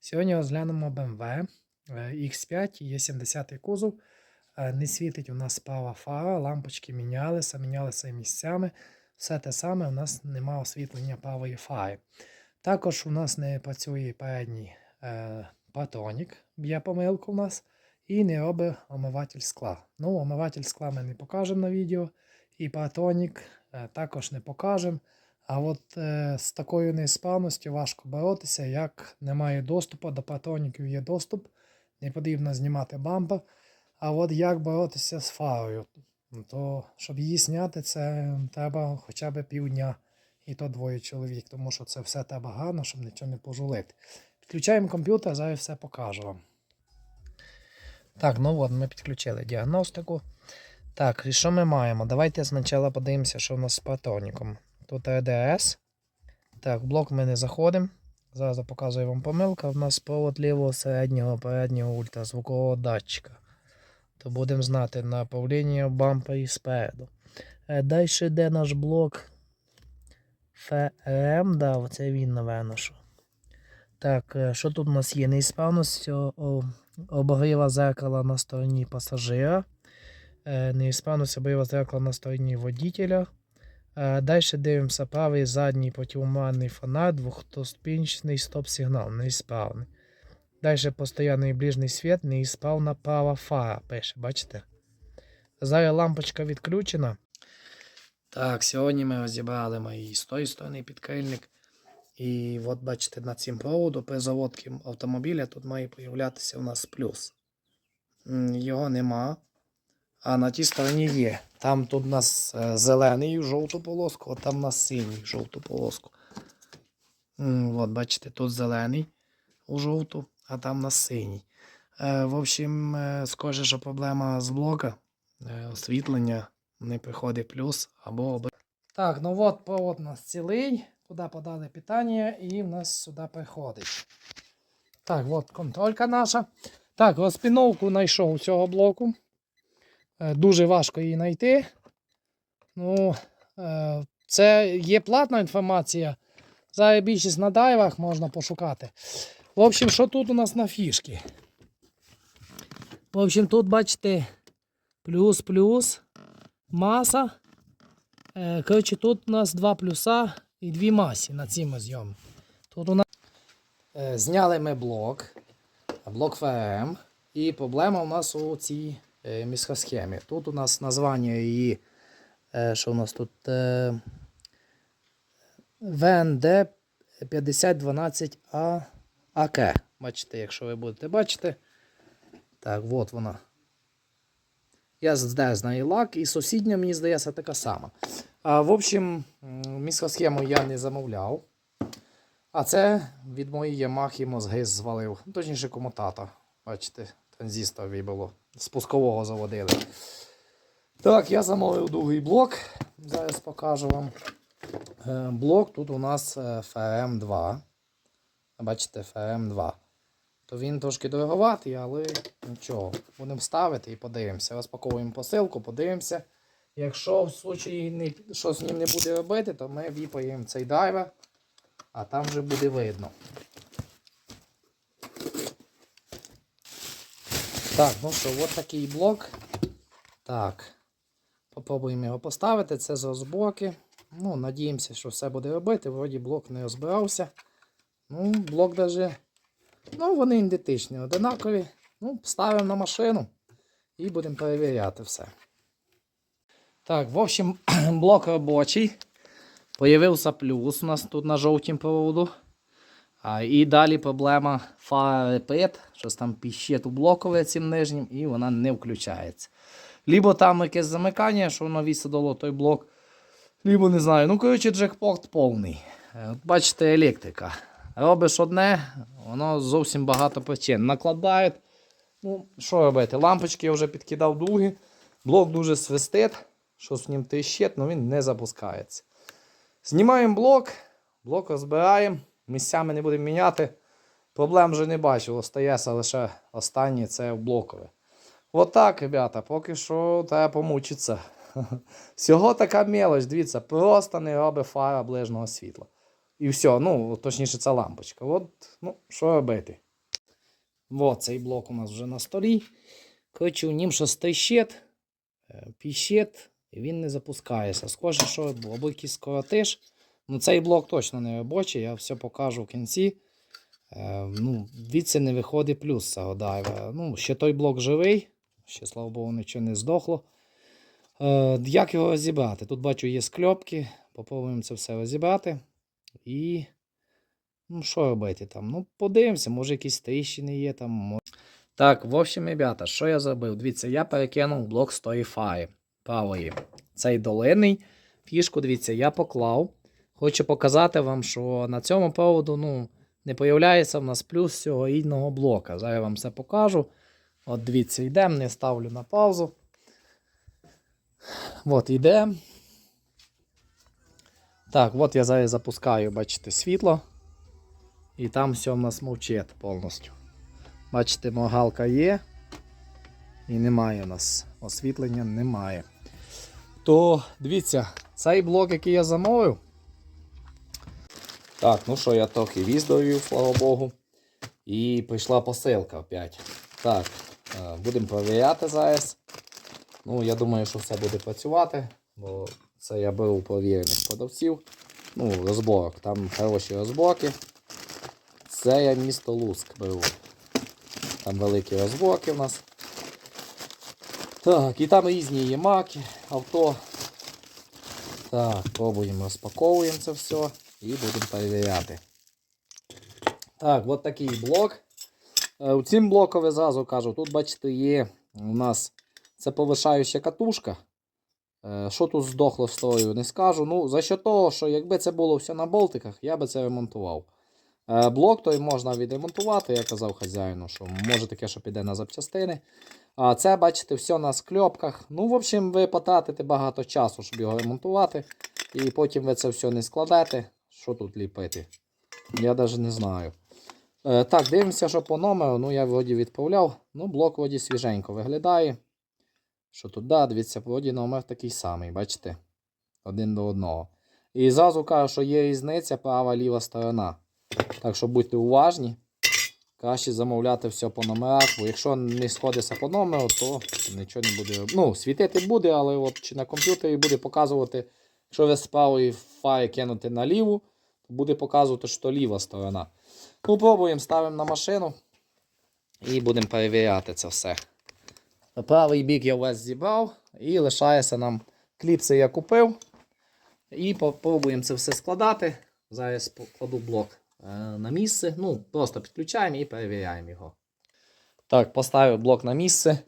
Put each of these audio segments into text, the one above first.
Сьогодні розглянемо BMW X5, є 70-й кузов. Е, Не світить у нас пава фара, лампочки мінялися, мінялися місцями. Все те саме, у нас нема освітлення павої фари. Також у нас не працює передній е, патронік, б'є помилку у нас, і не робить омиватель скла. Ну, омиватель скла ми не покажемо на відео, і патронік е, також не покажемо. А от е, з такою неісправністю важко боротися, як немає доступу до патроніків є доступ, не потрібно знімати бампер. А от як боротися з фарою, Ну, то щоб її зняти, це треба хоча б півдня, і то двоє чоловік, тому що це все треба гарно, щоб нічого не пожулити. Підключаємо комп'ютер, зараз все покажу вам. Так, ну от ми підключили діагностику. Так, і що ми маємо? Давайте спочатку подивимося, що в нас з патроніком. Тут RDS. Так, в блок ми не заходимо. Зараз показую вам помилка. У нас провод лівого середнього переднього ультразвукового датчика. То будемо знати направлення бампері спереду. Е, Далі йде наш блок ФРМ, да, оце він, напевно, що. Так, е, що тут у нас є? Неісправність обогріва зеркала на стороні пасажира. Е, Неісправність обогріва зеркала на стороні водителя. Далі дивимося правий задній противоманний фонарь, двохступінчатий стоп-сигнал, неісправний. Далі постоянний ближній світ, неісправна права фара, пише, бачите? Зараз лампочка відключена. Так, сьогодні ми розібрали мої з тої сторони підкрильник. І от бачите, на цим проводу при заводці автомобіля тут має появлятися у нас плюс. Його нема. А на тій стороні є. Там тут у нас е, зелений жовту полоску, а там у нас синій жовту полоску. От, бачите, тут зелений у жовту, а там у нас синій. Е, В общем, е, схоже, що проблема з блока освітлення не приходить плюс або Так, ну от провод у нас цілий. Туди подали питання і в нас сюди приходить. Так, от контролька наша. Так, розпіновку знайшов цього блоку. Е, Дуже важко її знайти. Ну, е, це є платна інформація. Зараз більшість на дайвах можна пошукати. В общем, що тут у нас на фішки? В общем, тут бачите плюс-плюс, маса. Е, Коротше, тут у нас два плюса і дві масі на цьому зйомі. Тут у нас зняли ми блок, блок ФРМ. І проблема у нас у цій е. Тут у нас названня її, е, що у нас тут ВНД 5012А АК. Бачите, якщо ви будете бачити. Так, от вона. Я здаю з лак, і сусідня, мені здається, така сама. А, в общем, м, мікросхему я не замовляв. А це від моєї Yamaha мозги звалив. Ну, Точніше, комутатор. Бачите, транзистор вибило. Спускового заводили. Так, я замовив другий блок. Зараз покажу вам. Е, Блок тут у нас е, FRM2. Бачите, FRM2. То він трошки дороговатий, але нічого. Будемо ставити і подивимося. Розпаковуємо посилку, подивимося. Якщо в случаї не, що з ним не буде робити, то ми віпаємо цей дайвер, а там вже буде видно. Так, ну що, от такий блок. Так. Попробуємо його поставити. Це з розборки. Ну, надіємося, що все буде робити. Вроді блок не розбирався. Ну, блок даже. Ну, вони ідентичні, одинакові. Ну, ставимо на машину і будемо перевіряти все. Так, в общем, блок робочий. Появився плюс у нас тут на жовтім проводу. А, і далі проблема фара репет, щось там піщить у блокове цим нижнім, і вона не включається. Лібо там якесь замикання, що воно висадило той блок. Лібо не знаю. Ну, коротше, джекпорт повний. Е, бачите, електрика. Робиш одне, воно зовсім багато причин. Накладають. Ну, що робити? Лампочки я вже підкидав другі. Блок дуже свистить. Щось в нім тріщить, але він не запускається. Знімаємо блок, блок розбираємо, місцями не будемо міняти. Проблем вже не бачу, остається лише останнє це блокове. Отак, ребята, поки що треба помучитися. Всього така мелоч, дивіться, просто не робить фара ближнього світла. І все, ну, точніше, це лампочка. От, ну, що робити? Вот цей блок у нас вже на столі. Коротше, у нім шостий щит, е, піщит, і він не запускається. Схоже, що або якийсь скоротиш. Ну, цей блок точно не робочий, я все покажу в кінці. Е, ну, Відси не виходить плюс цього дайвера. Ну, ще той блок живий, ще, слава Богу, нічого не здохло. Е, як його розібрати? Тут бачу є скльопки. Попробуємо це все розібрати. І. Ну, що робити там? Ну, подивимося, може якісь тріщини є там. мо- Так, в общем, ребята, що я зробив? Дивіться, я перекинув блок з тої правої. Цей долинний. Фішку, дивіться, я поклав. Хочу показати вам, що на цьому проводу ну, не появляється в нас плюс цього рідного блока. Зараз я вам все покажу. От дивіться, йдемо, не ставлю на паузу. От, йдемо. Так, от я зараз запускаю, бачите, світло. І там все в нас мовчить повністю. Бачите, могалка є. І немає у нас. Освітлення немає. То дивіться, цей блок, який я замовив. Так, ну що, я трохи віз довів, слава Богу. І прийшла посилка опять. Так, е, будемо перевіряти зараз. Ну, я думаю, що все буде працювати, бо це я беру провірених продавців. Ну, розборок. Там хороші розборки. Це я місто Луск беру. Там великі розборки в нас. Так, і там різні є маки, авто. Так, пробуємо, розпаковуємо це все і будемо перевіряти. Так, от такий блок. Е, У цим блоком я зразу кажу, тут, бачите, є у нас це повишаюча катушка. Е, Що тут здохло з тою, не скажу. Ну, за що того, що якби це було все на болтиках, я би це ремонтував. Е, Блок той можна відремонтувати, я казав хазяїну, що може таке, що піде на запчастини. А це, бачите, все на скльопках. Ну, в общем, ви потратите багато часу, щоб його ремонтувати. І потім ви це все не складете. Що тут ліпити? Я навіть не знаю. Е, так, дивимося, що по номеру. Ну, я вроді відправляв. Ну, блок вроді свіженько виглядає. Що тут, да, дивіться, вроді номер такий самий, бачите? Один до одного. І зразу кажу, що є різниця права ліва сторона. Так що будьте уважні. Краще замовляти все по номерах, бо якщо не сходиться по номеру, то нічого не буде. Ну, світити буде, але от чи на комп'ютері буде показувати, якщо ви з правої фари кинути на ліву, то буде показувати, що ліва сторона. Ну, ставимо на машину і будемо перевіряти це все. Правий бік я весь зібрав і лишається нам кліпси я купив. І попробуємо це все складати. Зараз покладу блок е, на місце. Ну, просто підключаємо і перевіряємо його. Так, поставив блок на місце.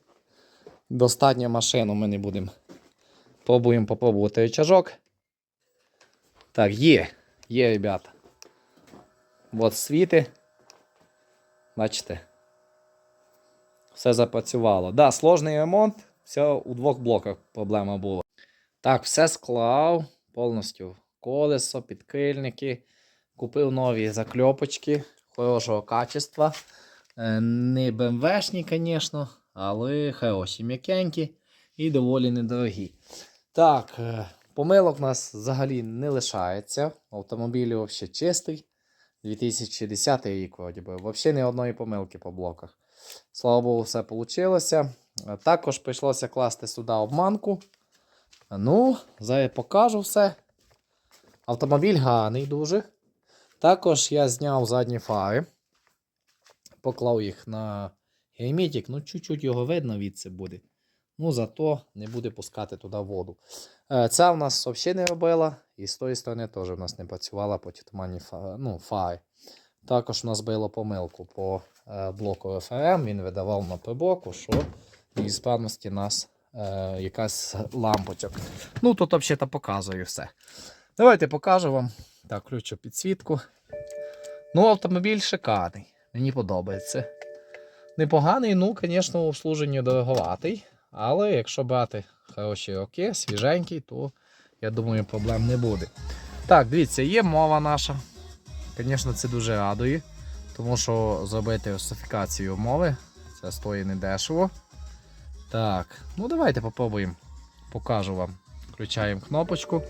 Достатньо машину ми не будемо. Пробуємо попробувати рычажок. Так, є. Є, ребята. От світи. Бачите? Все запрацювало. Да, сложний ремонт. Все у двох блоках проблема була. Так, все склав повністю. Колесо, підкильники. Купив нові закльопочки хорошого качества. Е, Не БМВшні, звісно, але хороші, м'якенькі і доволі недорогі. Так, е, помилок у нас взагалі не лишається. Автомобіль взагалі чистий. 2010 рік, вроді би. Взагалі ні одної помилки по блоках. Слава Богу, все вийшло. Також прийшлося класти сюди обманку. Ну, зараз покажу все. Автомобіль гарний дуже. Також я зняв задні фари. Поклав їх на герметик. Ну, чуть-чуть його видно відси буде. Ну, зато не буде пускати туди воду. Е, Ця в нас взагалі не робила. І з тої сторони теж в нас не працювала по фа- ну, фари. Також у нас було помилку по е, блоку ФРМ. Він видавав на приборку, що із справності нас е, якась лампочок. Ну, тут взагалі показую все. Давайте покажу вам. Так, включу підсвітку. Ну, автомобіль шикарний. Мені подобається. Непоганий, ну, звісно, в обслуженні дороговатий. Але якщо брати хороші роки, свіженький, то я думаю, проблем не буде. Так, дивіться, є мова наша. Звісно, це дуже радує, тому що зробити русифікацію мови це стоїть недешево. Так, ну давайте попробуємо. Покажу вам. Включаємо кнопочку.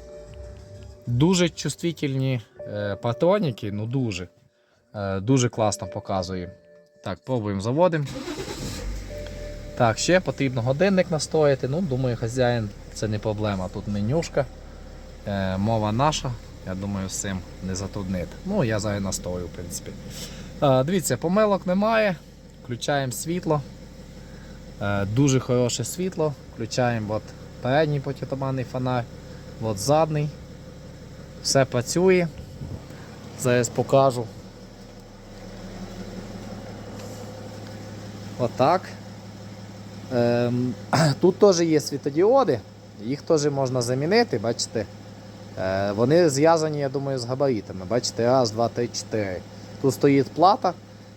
Дуже чувствительні е, патроніки, ну дуже. Е, дуже класно показує. Так, пробуємо заводимо. Так, ще потрібно годинник настояти. Ну, думаю, хазяїн це не проблема. Тут менюшка. Е, мова наша. Я думаю, з цим не затруднити. Ну, я зараз настою, в принципі. Е, дивіться, помилок немає. Включаємо світло. Е, дуже хороше світло. Включаємо от передній протитуманний фонарь, от задній. Все працює. Зараз покажу. Отак. Ем, тут теж є світодіоди, їх теж можна замінити, бачите. Е, вони зв'язані, я думаю, з габаритами. Бачите, раз, два, три, чотири. Тут стоїть плата,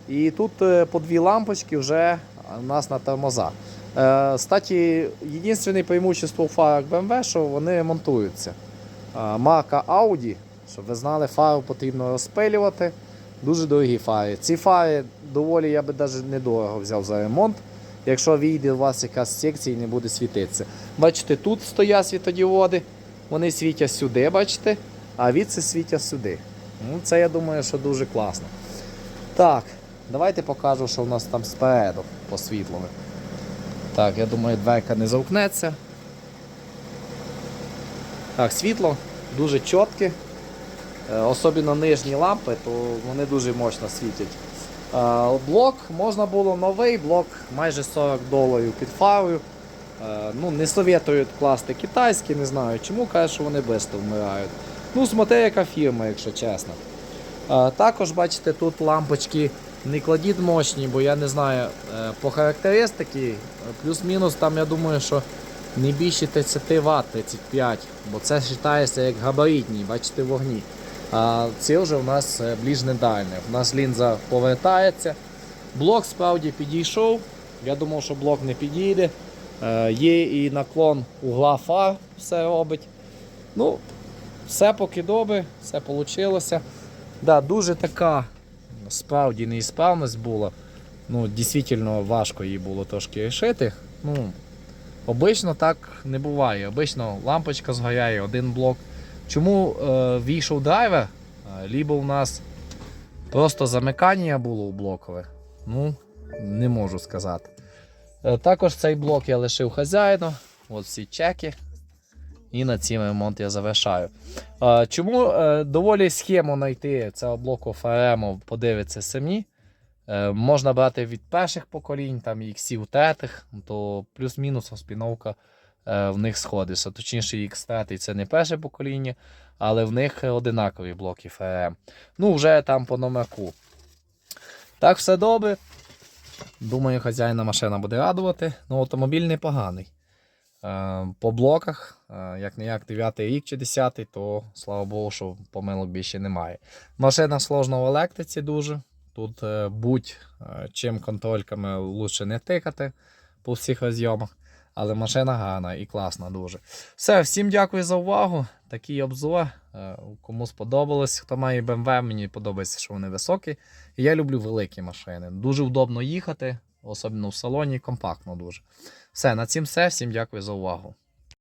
і тут е, по дві лампочки вже у нас на тормозах. Е, Кстати, єдине преимущество у фарах BMW, що вони монтуються. Е, Марка Audi, щоб ви знали, фару потрібно розпилювати. Дуже дорогі фари. Ці фари доволі я би навіть недорого взяв за ремонт. Якщо вийде у вас якась секція і не буде світитися. Бачите, тут стоять світодіоди, вони світять сюди, бачите, а відси світять сюди. Ну, це я думаю, що дуже класно. Так, давайте покажу, що у нас там спереду по світлу. Так, я думаю, дверка не замкнеться. Так, світло дуже чітке. Е, Особливо нижні лампи, то вони дуже мощно світять. Е, Блок можна було новий, блок майже 40 доларів під фарою. Е, Ну, не советують класти китайські, не знаю чому, кажуть, що вони швидко вмирають. Ну, смотри, яка фірма, якщо чесно. Е, Також бачите, тут лампочки не кладіть мощні, бо я не знаю, по характеристики, плюс-мінус там я думаю, що не більше 30 Вт, 35, бо це вважається як габаритні, бачите, вогні. А це вже у нас е, ближне дальне. У нас лінза повертається. Блок справді підійшов. Я думав, що блок не підійде. Е, Є і наклон угла фар, все робить. Ну, все поки добре, все вийшло. Да, дуже така справді неісправність була. Ну, дійсно важко її було трошки рішити. Ну, обично так не буває. Обично лампочка згоряє, один блок. Чому е, війшов драйвер? Е, Лібо у нас просто замикання було у блокове. Ну, не можу сказати. Е, також цей блок я лишив хазяїну. От всі чеки. І на цим ремонт я завершаю. Чому доволі схему знайти цього блоку ФРМ, подивитися самі. Можна брати від перших поколінь, там іксів третих, то плюс-мінус спіновка е, в них сходиться. Точніше, X3 це не перше покоління, але в них одинакові блоки ФРМ. Ну, вже там по номерку. Так, все добре. Думаю, хазяїна машина буде радувати. Ну, автомобіль непоганий. Е, По блоках, е, як не як 9 рік чи 10, то слава Богу, що помилок більше немає. Машина сложна в електриці дуже. Тут е, будь е, чим контрольками лучше не тикати по всіх розйомах. Але машина гарна і класна дуже. Все, всім дякую за увагу. Такий обзор. Е, Кому сподобалось, хто має BMW, мені подобається, що вони високі. Я люблю великі машини. Дуже удобно їхати, особливо в салоні, компактно дуже. Все, на цім все. Всім дякую за увагу.